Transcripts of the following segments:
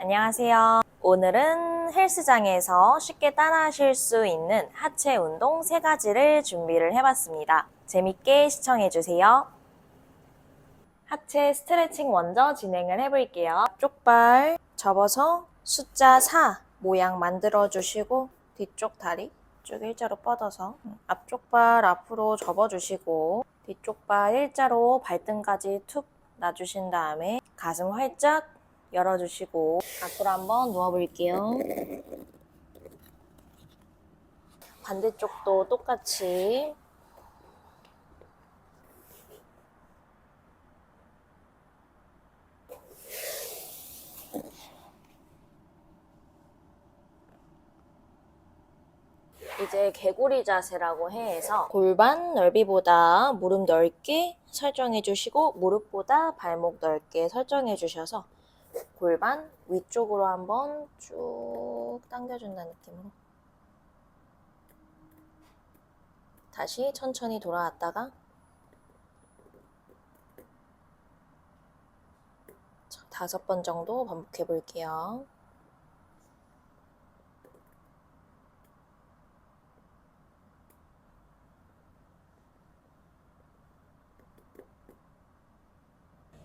안녕하세요. 오늘은 헬스장에서 쉽게 따라하실 수 있는 하체 운동 세 가지를 준비를 해봤습니다. 재밌게 시청해주세요. 하체 스트레칭 먼저 진행을 해볼게요. 앞쪽 발 접어서 숫자 4 모양 만들어주시고 뒤쪽 다리 쭉 일자로 뻗어서 앞쪽 발 앞으로 접어주시고 뒤쪽 발 일자로 발등까지 툭 놔주신 다음에 가슴 활짝 열어주시고 앞으로 한번 누워볼게요. 반대쪽도 똑같이 이제 개구리 자세라고 해서 골반 넓이보다 무릎 넓게 설정해 주시고 무릎보다 발목 넓게 설정해 주셔서 골반 위쪽으로 한번 쭉 당겨준다는 느낌으로 다시 천천히 돌아왔다가 자, 다섯 번 정도 반복해 볼게요.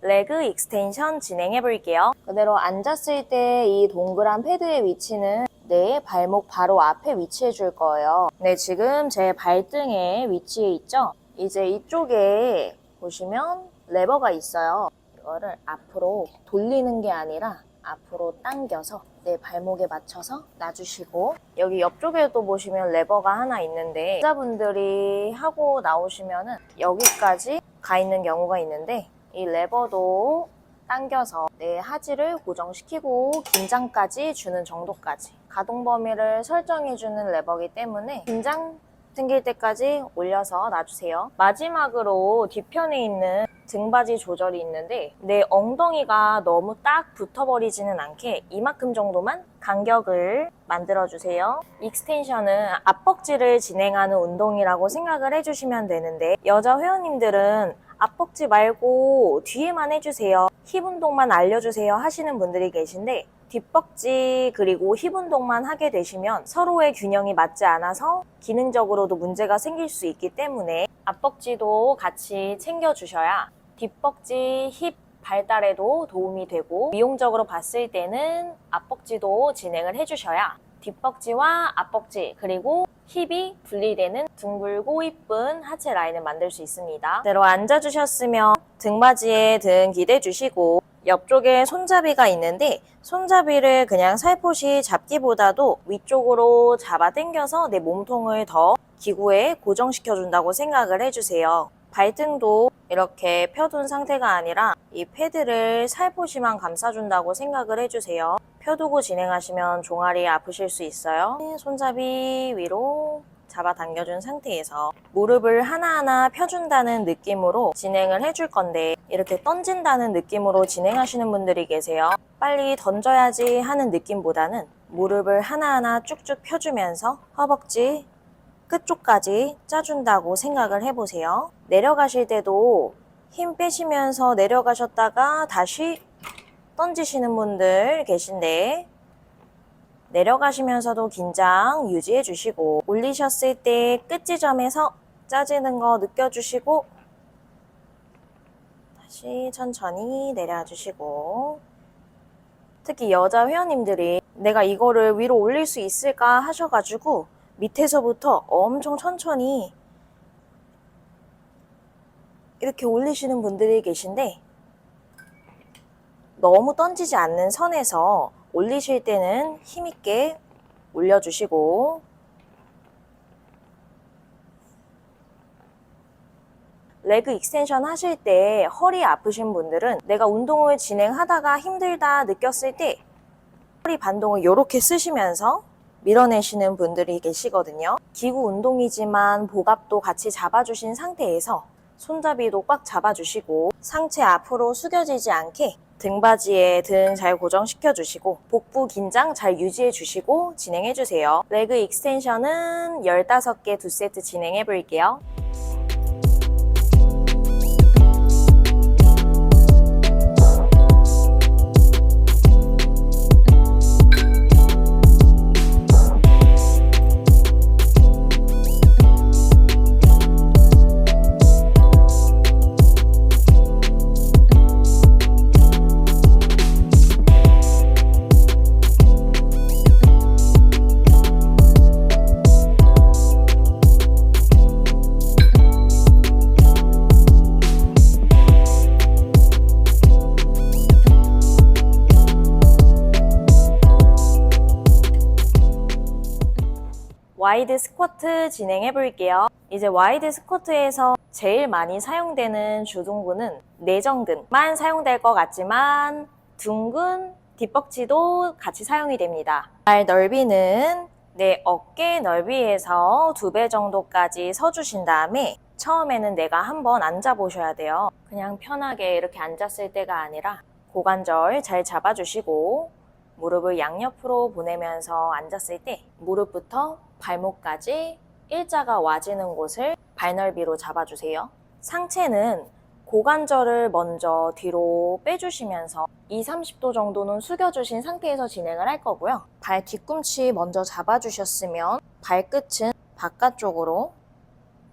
레그 익스텐션 진행해 볼게요. 그대로 앉았을 때 이 동그란 패드의 위치는 내 발목 바로 앞에 위치해 줄 거예요. 네, 지금 제 발등에 위치해 있죠? 이제 이쪽에 보시면 레버가 있어요. 이거를 앞으로 돌리는 게 아니라 앞으로 당겨서 내 발목에 맞춰서 놔주시고 여기 옆쪽에도 보시면 레버가 하나 있는데 여자분들이 하고 나오시면은 여기까지 가 있는 경우가 있는데 이 레버도 당겨서 내 하지를 고정시키고 긴장까지 주는 정도까지 가동 범위를 설정해주는 레버이기 때문에 긴장 생길 때까지 올려서 놔주세요. 마지막으로 뒤편에 있는 등받이 조절이 있는데 내 엉덩이가 너무 딱 붙어버리지는 않게 이만큼 정도만 간격을 만들어주세요. 익스텐션은 앞벅지를 진행하는 운동이라고 생각을 해주시면 되는데 여자 회원님들은 앞벅지 말고 뒤에만 해주세요. 힙 운동만 알려주세요 하시는 분들이 계신데 뒷벅지 그리고 힙 운동만 하게 되시면 서로의 균형이 맞지 않아서 기능적으로도 문제가 생길 수 있기 때문에 앞벅지도 같이 챙겨주셔야 뒷벅지 힙 발달에도 도움이 되고 미용적으로 봤을 때는 앞벅지도 진행을 해주셔야 뒷벅지와 앞벅지 그리고 힙이 분리되는 둥글고 이쁜 하체 라인을 만들 수 있습니다. 그대로 앉아주셨으면 등받이에 등 기대주시고 옆쪽에 손잡이가 있는데 손잡이를 그냥 살포시 잡기보다도 위쪽으로 잡아 당겨서 내 몸통을 더 기구에 고정시켜 준다고 생각을 해주세요. 발등도 이렇게 펴둔 상태가 아니라 이 패드를 살포시만 감싸준다고 생각을 해주세요. 펴두고 진행하시면 종아리 아프실 수 있어요. 손잡이 위로 잡아당겨준 상태에서 무릎을 하나하나 펴준다는 느낌으로 진행을 해줄 건데 이렇게 던진다는 느낌으로 진행하시는 분들이 계세요. 빨리 던져야지 하는 느낌보다는 무릎을 하나하나 쭉쭉 펴주면서 허벅지 끝쪽까지 짜준다고 생각을 해보세요. 내려가실 때도 힘 빼시면서 내려가셨다가 다시 던지시는 분들 계신데 내려가시면서도 긴장 유지해 주시고 올리셨을 때 끝 지점에서 짜지는 거 느껴주시고 다시 천천히 내려주시고 특히 여자 회원님들이 내가 이거를 위로 올릴 수 있을까 하셔가지고 밑에서부터 엄청 천천히 이렇게 올리시는 분들이 계신데 너무 던지지 않는 선에서 올리실 때는 힘있게 올려주시고 레그 익스텐션 하실 때 허리 아프신 분들은 내가 운동을 진행하다가 힘들다 느꼈을 때 허리 반동을 이렇게 쓰시면서 밀어내시는 분들이 계시거든요. 기구 운동이지만 복압도 같이 잡아주신 상태에서 손잡이도 꽉 잡아주시고 상체 앞으로 숙여지지 않게 등받이에 등 잘 고정시켜 주시고 복부 긴장 잘 유지해 주시고 진행해 주세요. 레그 익스텐션은 15개 2세트 진행해 볼게요. 와이드 스쿼트 진행해 볼게요. 이제 와이드 스쿼트에서 제일 많이 사용되는 주둔근은 내전근만 사용될 것 같지만 둔근, 뒷벅지도 같이 사용이 됩니다. 발 넓이는 내 어깨 넓이에서 두 배 정도까지 서주신 다음에 처음에는 내가 한번 앉아 보셔야 돼요. 그냥 편하게 이렇게 앉았을 때가 아니라 고관절 잘 잡아주시고 무릎을 양옆으로 보내면서 앉았을 때 무릎부터 발목까지 일자가 와지는 곳을 발넓이로 잡아주세요. 상체는 고관절을 먼저 뒤로 빼주시면서 2, 30도 정도는 숙여주신 상태에서 진행을 할 거고요. 발 뒤꿈치 먼저 잡아주셨으면 발끝은 바깥쪽으로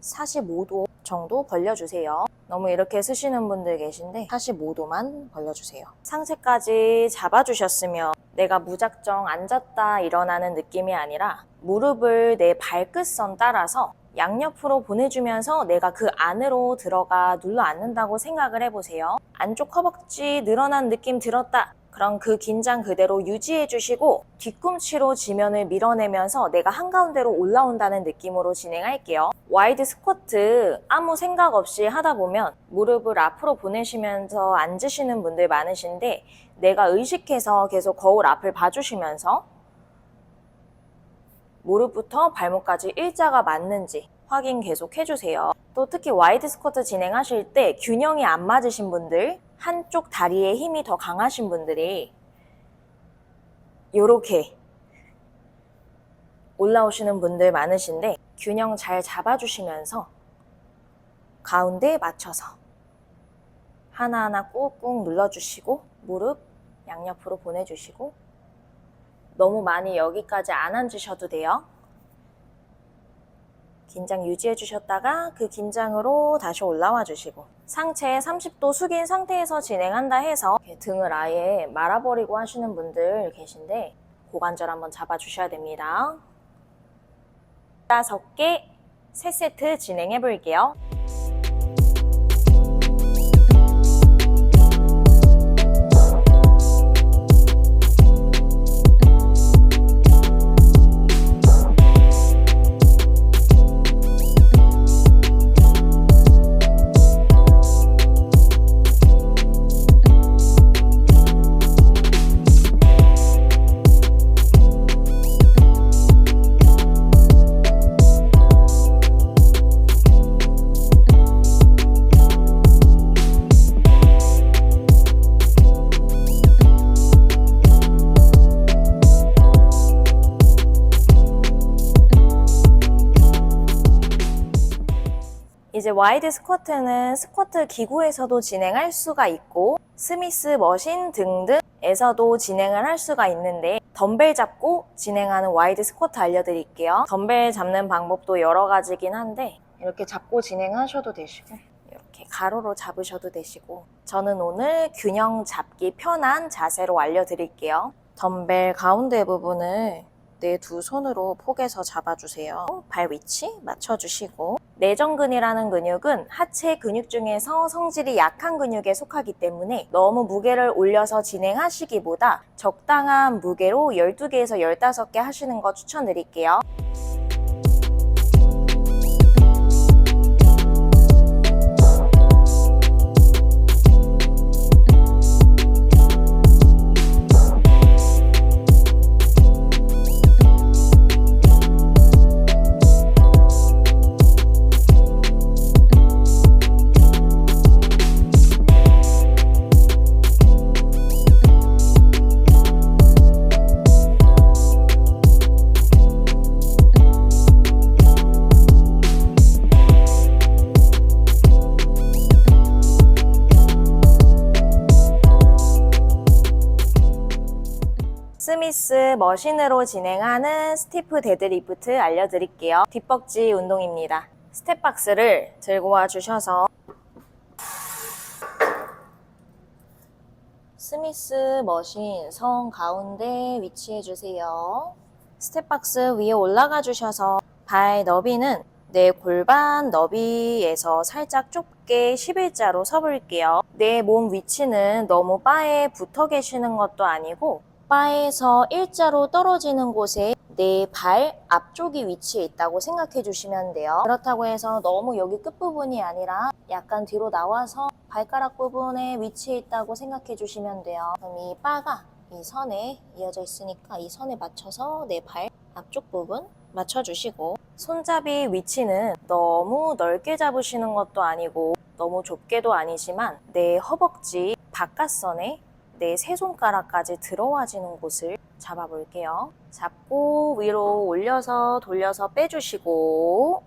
45도 정도 벌려주세요. 너무 이렇게 쓰시는 분들 계신데 45도만 벌려주세요. 상체까지 잡아주셨으면 내가 무작정 앉았다 일어나는 느낌이 아니라 무릎을 내 발끝선 따라서 양옆으로 보내주면서 내가 그 안으로 들어가 눌러 앉는다고 생각을 해보세요. 안쪽 허벅지 늘어난 느낌 들었다. 그럼 그 긴장 그대로 유지해 주시고 뒤꿈치로 지면을 밀어내면서 내가 한가운데로 올라온다는 느낌으로 진행할게요. 와이드 스쿼트 아무 생각 없이 하다 보면 무릎을 앞으로 보내시면서 앉으시는 분들 많으신데 내가 의식해서 계속 거울 앞을 봐주시면서 무릎부터 발목까지 일자가 맞는지 확인 계속 해주세요. 또 특히 와이드 스쿼트 진행하실 때 균형이 안 맞으신 분들, 한쪽 다리에 힘이 더 강하신 분들이 이렇게 올라오시는 분들 많으신데 균형 잘 잡아주시면서 가운데에 맞춰서 하나하나 꾹꾹 눌러주시고 무릎 양옆으로 보내주시고 너무 많이 여기까지 안 앉으셔도 돼요. 긴장 유지해 주셨다가 그 긴장으로 다시 올라와 주시고 상체 30도 숙인 상태에서 진행한다 해서 등을 아예 말아버리고 하시는 분들 계신데 고관절 한번 잡아 주셔야 됩니다. 다섯 개, 세 세트 진행해 볼게요. 이제 와이드 스쿼트는 스쿼트 기구에서도 진행할 수가 있고 스미스 머신 등등에서도 진행을 할 수가 있는데 덤벨 잡고 진행하는 와이드 스쿼트 알려드릴게요. 덤벨 잡는 방법도 여러 가지긴 한데 이렇게 잡고 진행하셔도 되시고 이렇게 가로로 잡으셔도 되시고 저는 오늘 균형 잡기 편한 자세로 알려드릴게요. 덤벨 가운데 부분을 내 두 손으로 포개서 잡아주세요. 발 위치 맞춰주시고 내전근이라는 근육은 하체 근육 중에서 성질이 약한 근육에 속하기 때문에 너무 무게를 올려서 진행하시기보다 적당한 무게로 12개에서 15개 하시는 거 추천드릴게요. 머신으로 진행하는 스티프 데드리프트 알려드릴게요. 뒷벅지 운동입니다. 스텝박스를 들고 와 주셔서 스미스 머신 성 가운데 위치해 주세요. 스텝박스 위에 올라가 주셔서 발 너비는 내 골반 너비에서 살짝 좁게 11자로 서볼게요. 내 몸 위치는 너무 바에 붙어 계시는 것도 아니고 바에서 일자로 떨어지는 곳에 내 발 앞쪽이 위치해 있다고 생각해 주시면 돼요. 그렇다고 해서 너무 여기 끝부분이 아니라 약간 뒤로 나와서 발가락 부분에 위치해 있다고 생각해 주시면 돼요. 그럼 이 바가 이 선에 이어져 있으니까 이 선에 맞춰서 내 발 앞쪽 부분 맞춰주시고 손잡이 위치는 너무 넓게 잡으시는 것도 아니고 너무 좁게도 아니지만 내 허벅지 바깥선에 내 세 손가락까지 들어와지는 곳을 잡아볼게요. 잡고 위로 올려서 돌려서 빼주시고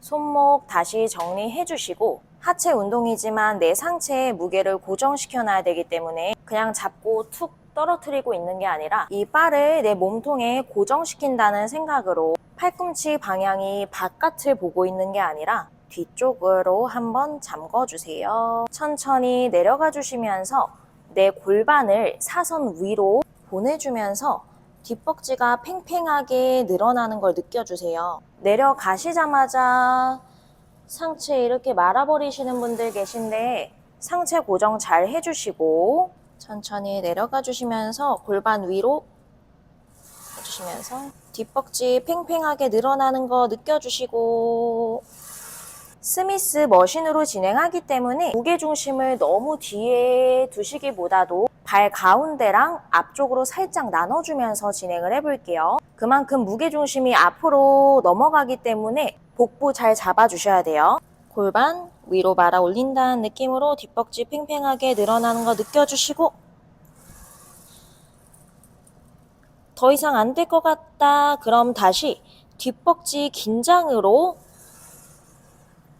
손목 다시 정리해 주시고 하체 운동이지만 내 상체에 무게를 고정시켜 놔야 되기 때문에 그냥 잡고 툭 떨어뜨리고 있는 게 아니라 이 바를 내 몸통에 고정시킨다는 생각으로 팔꿈치 방향이 바깥을 보고 있는 게 아니라 뒤쪽으로 한번 잠궈 주세요. 천천히 내려가 주시면서 내 골반을 사선 위로 보내주면서 뒷벅지가 팽팽하게 늘어나는 걸 느껴주세요. 내려가시자마자 상체 이렇게 말아버리시는 분들 계신데 상체 고정 잘 해주시고 천천히 내려가 주시면서 골반 위로 해주시면서 뒷벅지 팽팽하게 늘어나는 거 느껴주시고 스미스 머신으로 진행하기 때문에 무게 중심을 너무 뒤에 두시기보다도 발 가운데랑 앞쪽으로 살짝 나눠주면서 진행을 해볼게요. 그만큼 무게 중심이 앞으로 넘어가기 때문에 복부 잘 잡아주셔야 돼요. 골반 위로 말아 올린다는 느낌으로 뒷벅지 팽팽하게 늘어나는 거 느껴주시고 더 이상 안 될 것 같다. 그럼 다시 뒷벅지 긴장으로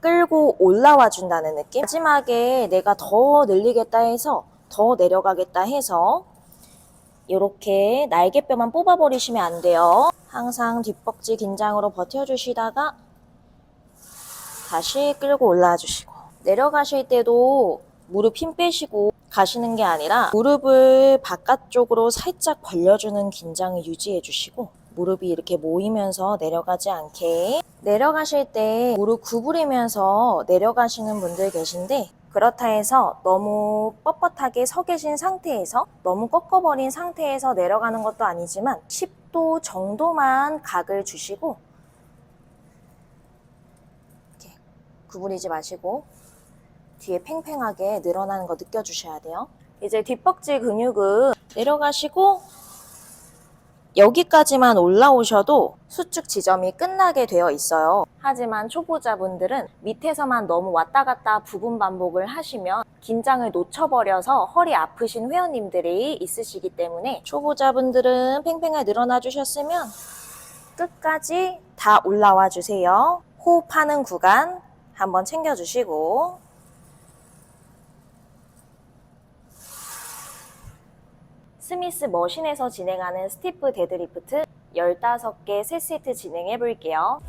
끌고 올라와 준다는 느낌. 마지막에 내가 더 늘리겠다 해서 더 내려가겠다 해서 이렇게 날개뼈만 뽑아버리시면 안 돼요. 항상 뒷벅지 긴장으로 버텨주시다가 다시 끌고 올라와 주시고 내려가실 때도 무릎 힘 빼시고 가시는 게 아니라 무릎을 바깥쪽으로 살짝 벌려주는 긴장을 유지해 주시고 무릎이 이렇게 모이면서 내려가지 않게 내려가실 때 무릎 구부리면서 내려가시는 분들 계신데 그렇다 해서 너무 뻣뻣하게 서 계신 상태에서 너무 꺾어버린 상태에서 내려가는 것도 아니지만 10도 정도만 각을 주시고 이렇게 구부리지 마시고 뒤에 팽팽하게 늘어나는 거 느껴주셔야 돼요. 이제 뒷벅지 근육은 내려가시고 여기까지만 올라오셔도 수축 지점이 끝나게 되어 있어요. 하지만 초보자분들은 밑에서만 너무 왔다 갔다 부분 반복을 하시면 긴장을 놓쳐버려서 허리 아프신 회원님들이 있으시기 때문에 초보자분들은 팽팽하게 늘어나 주셨으면 끝까지 다 올라와 주세요. 호흡하는 구간 한번 챙겨주시고 스미스 머신에서 진행하는 스티프 데드리프트 15개 3세트 진행해 볼게요.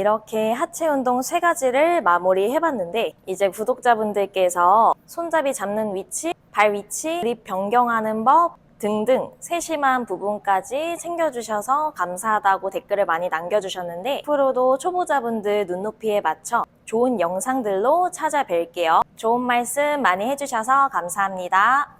이렇게 하체 운동 세 가지를 마무리 해봤는데 이제 구독자분들께서 손잡이 잡는 위치, 발 위치, 그립 변경하는 법 등등 세심한 부분까지 챙겨주셔서 감사하다고 댓글을 많이 남겨주셨는데 앞으로도 초보자분들 눈높이에 맞춰 좋은 영상들로 찾아뵐게요. 좋은 말씀 많이 해주셔서 감사합니다.